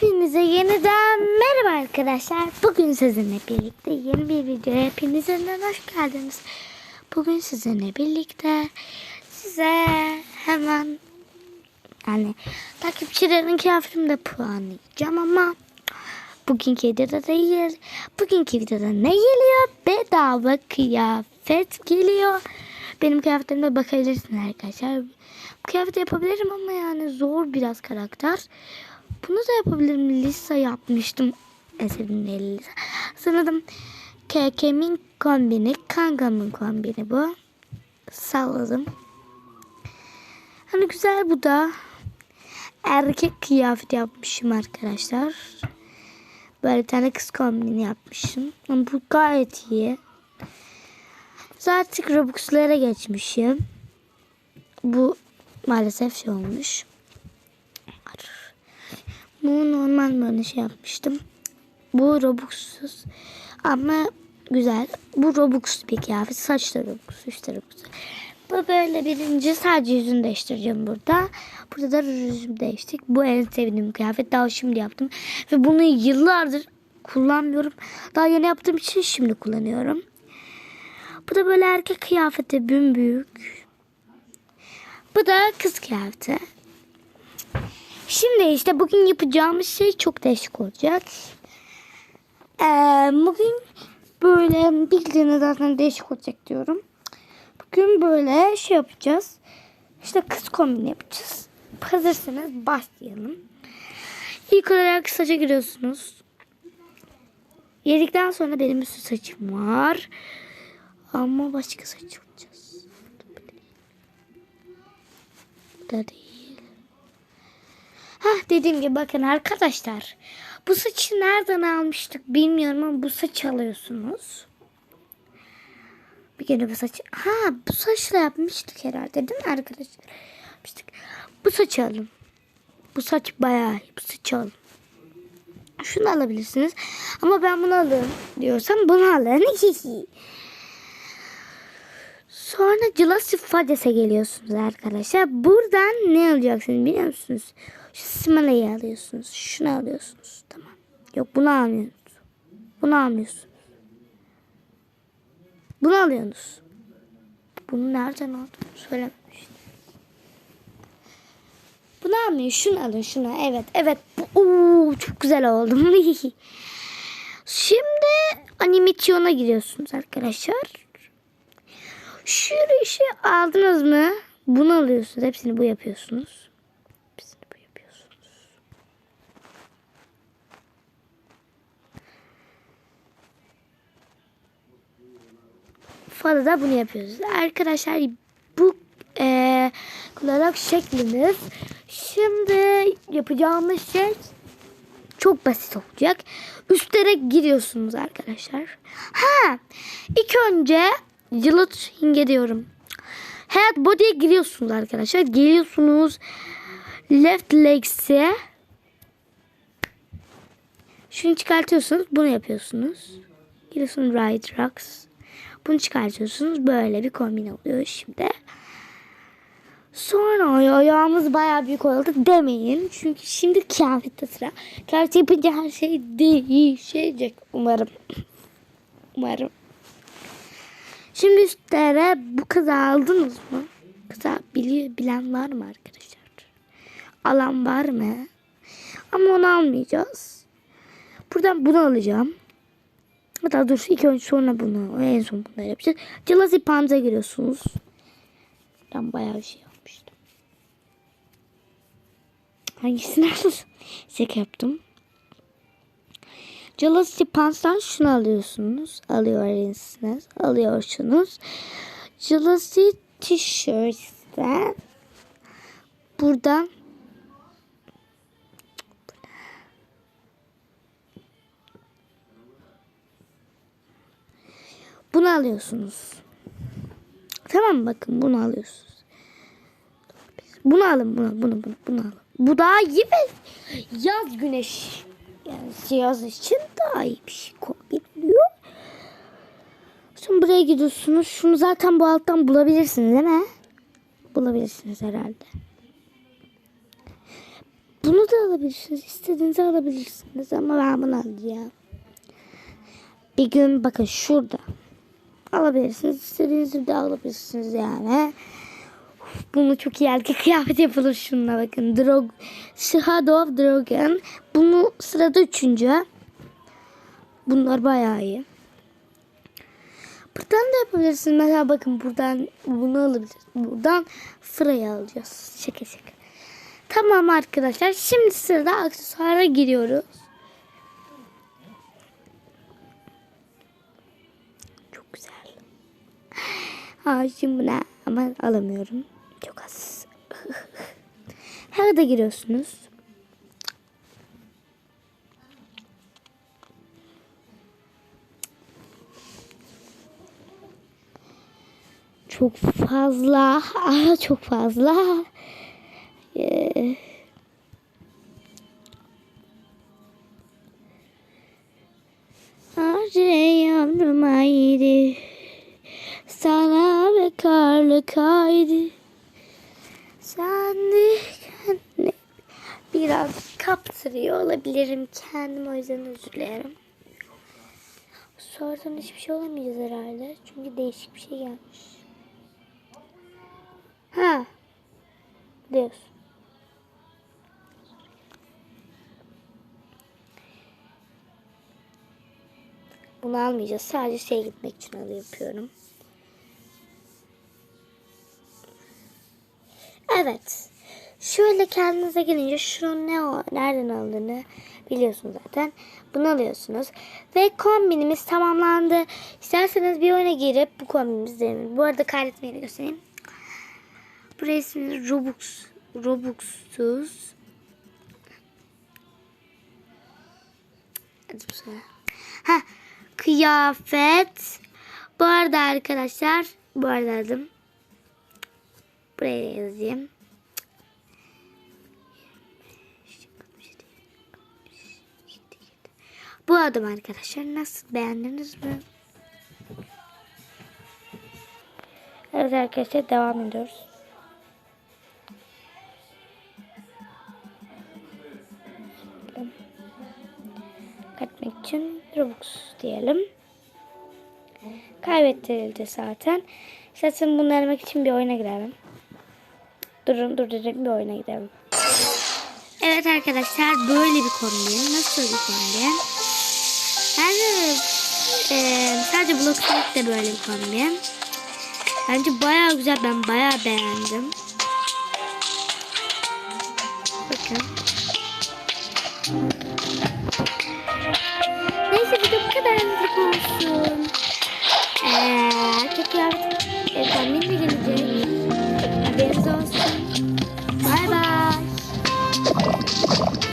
Hepinize yeniden merhaba arkadaşlar. Bugün sizinle birlikte yeni bir videoya hepiniz yeniden hoş geldiniz. Bugün sizinle birlikte size hemen yani takipçilerin kıyafetimi puanlayacağım ama bugünkü videoda değil. Bugünkü videoda ne geliyor? Bedava kıyafet geliyor. Benim kıyafetlerime bakabilirsiniz arkadaşlar. Bu kıyafeti yapabilirim ama yani zor biraz karakter. Bunu da yapabilirim. Lisa yapmıştım. Eserimle Lisa. Sanırım KK'min kombini, kankamın kombini bu. Salladım. Hani güzel bu da. Erkek kıyafet yapmışım arkadaşlar. Böyle tane kız kombini yapmışım. Ama bu gayet iyi. Zaten Robux'lara geçmişim. Bu maalesef şey olmuş. Bu normal böyle şey yapmıştım. Bu Robux'suz ama güzel. Bu Robux bir kıyafet. Saçta Robux, üstte Robux. Bu böyle birinci sadece yüzünü değiştireceğim burada. Burada da yüzümü değiştik. Bu en sevdiğim kıyafet. Daha şimdi yaptım. Ve bunu yıllardır kullanmıyorum. Daha yeni yaptığım için şimdi kullanıyorum. Bu da böyle erkek kıyafeti büyük. Bu da kız kıyafeti. Şimdi işte bugün yapacağımız şey çok değişik olacak. Ee, bugün böyle bildiğiniz zaten değişik olacak diyorum. Bugün böyle şey yapacağız. İşte kız kombini yapacağız. Hazırsanız başlayalım. İlk olarak saça giriyorsunuz. Yedikten sonra benim üstü saçım var. Ama başka saç yapacağız. Bu da değil. Hah dediğim gibi bakın arkadaşlar. Bu saçı nereden almıştık bilmiyorum ama bu saç alıyorsunuz. Bir kere bu saçı. Ha bu saçla yapmıştık herhalde değil mi arkadaşlar? Yapmıştık. Bu saçı alın. Bu saç bayağı. Bu saçı alın. Şunu alabilirsiniz. Ama ben bunu alın diyorsam bunu alın. Sonra Jurassic Fades'e geliyorsunuz arkadaşlar. Buradan ne alacaksınız biliyor musunuz? Şu alıyorsunuz. Şunu alıyorsunuz. Tamam. Yok bunu almıyorsunuz. Bunu almıyorsunuz. Bunu alıyorsunuz. Bunu nereden aldın? Söylememiştim. Bunu almıyor. Şunu alın şunu. Evet. Evet. Oo, çok güzel oldum. Şimdi animasyona giriyorsunuz arkadaşlar. Şu işi aldınız mı? Bunu alıyorsunuz. Hepsini bu yapıyorsunuz. Hepsini bu yapıyorsunuz. Fazla da bunu yapıyoruz. Arkadaşlar bu eee kullanarak şeklimiz. Şimdi yapacağımız şey çok basit olacak. Üstlere giriyorsunuz arkadaşlar. Ha, ilk önce Yıldız hinge diyorum. Hayat body'ye giriyorsunuz arkadaşlar. Geliyorsunuz left legs'e şunu çıkartıyorsunuz. Bunu yapıyorsunuz. Giriyorsunuz right rocks. Bunu çıkartıyorsunuz. Böyle bir kombin oluyor şimdi. Sonra ay- ayağımız bayağı büyük oldu demeyin. Çünkü şimdi kıyafette sıra. Kıyafet yapınca her şey değişecek umarım. Umarım. Şimdi üstlere bu kızı aldınız mı? Kıza biliyor, bilen var mı arkadaşlar? Alan var mı? Ama onu almayacağız. Buradan bunu alacağım. Hatta dur ilk önce sonra bunu. En son bunları yapacağız. Jealousy Pam'za giriyorsunuz. Ben bayağı bir şey yapmıştım. Hangisini Şaka yaptım. Jealousy Pants'tan şunu alıyorsunuz. Alıyorsunuz. Alıyorsunuz. Jealousy T-shirt'ten buradan bunu alıyorsunuz. Tamam? Bakın bunu alıyorsunuz. Bunu alın bunu bunu bunu bunu alın. Bu daha iyi bir yaz güneş yani yaz için daha iyi bir şey kombinliyor. Şimdi buraya gidiyorsunuz. Şunu zaten bu alttan bulabilirsiniz değil mi? Bulabilirsiniz herhalde. Bunu da alabilirsiniz. İstediğinizi alabilirsiniz ama ben bunu alacağım. Bir gün bakın şurada. Alabilirsiniz. İstediğinizi de alabilirsiniz yani. Bunu çok iyi erkek kıyafet yapılır şununla bakın. Drog Shadow of Dragon. Bunu sırada üçüncü. Bunlar bayağı iyi. Buradan da yapabilirsiniz. Mesela bakın buradan bunu alabiliriz. Buradan Frey'i alacağız. Şaka şaka. Tamam arkadaşlar. Şimdi sırada aksesuara giriyoruz. Şimdi buna ama alamıyorum. Çok az. Her da giriyorsunuz. Çok fazla. Ah, çok fazla. Ee, Hadi yavrum haydi Sana ve karlı kaydı Sen de kendini biraz kaptırıyor olabilirim kendim o yüzden özür dilerim. Sonradan hiçbir şey olamayacağız herhalde. Çünkü değişik bir şey gelmiş. Ha. Diyorsun. Bunu almayacağız. Sadece şey gitmek için alı yapıyorum. Evet. Şöyle kendinize gelince şunun ne o, nereden aldığını biliyorsunuz zaten. Bunu alıyorsunuz. Ve kombinimiz tamamlandı. İsterseniz bir oyuna girip bu kombinimizi deneyin. Bu arada kaydetmeyi de göstereyim. Bu resmimiz Robux. Robux'suz. Hadi bu sefer. Kıyafet. Bu arada arkadaşlar, bu arada adım. Buraya yazayım. Bu adım arkadaşlar nasıl beğendiniz mi? Evet arkadaşlar devam ediyoruz. Katmak için Robux diyelim. Kaybettirildi zaten. İstersen bunu denemek için bir oyuna girelim. Durun durdurayım bir oyuna gidelim. Evet arkadaşlar böyle bir kombin. Nasıl bir kombin? Bence e, sadece Block de böyle bir kombin. Bence bayağı güzel. Ben bayağı beğendim. Bakın.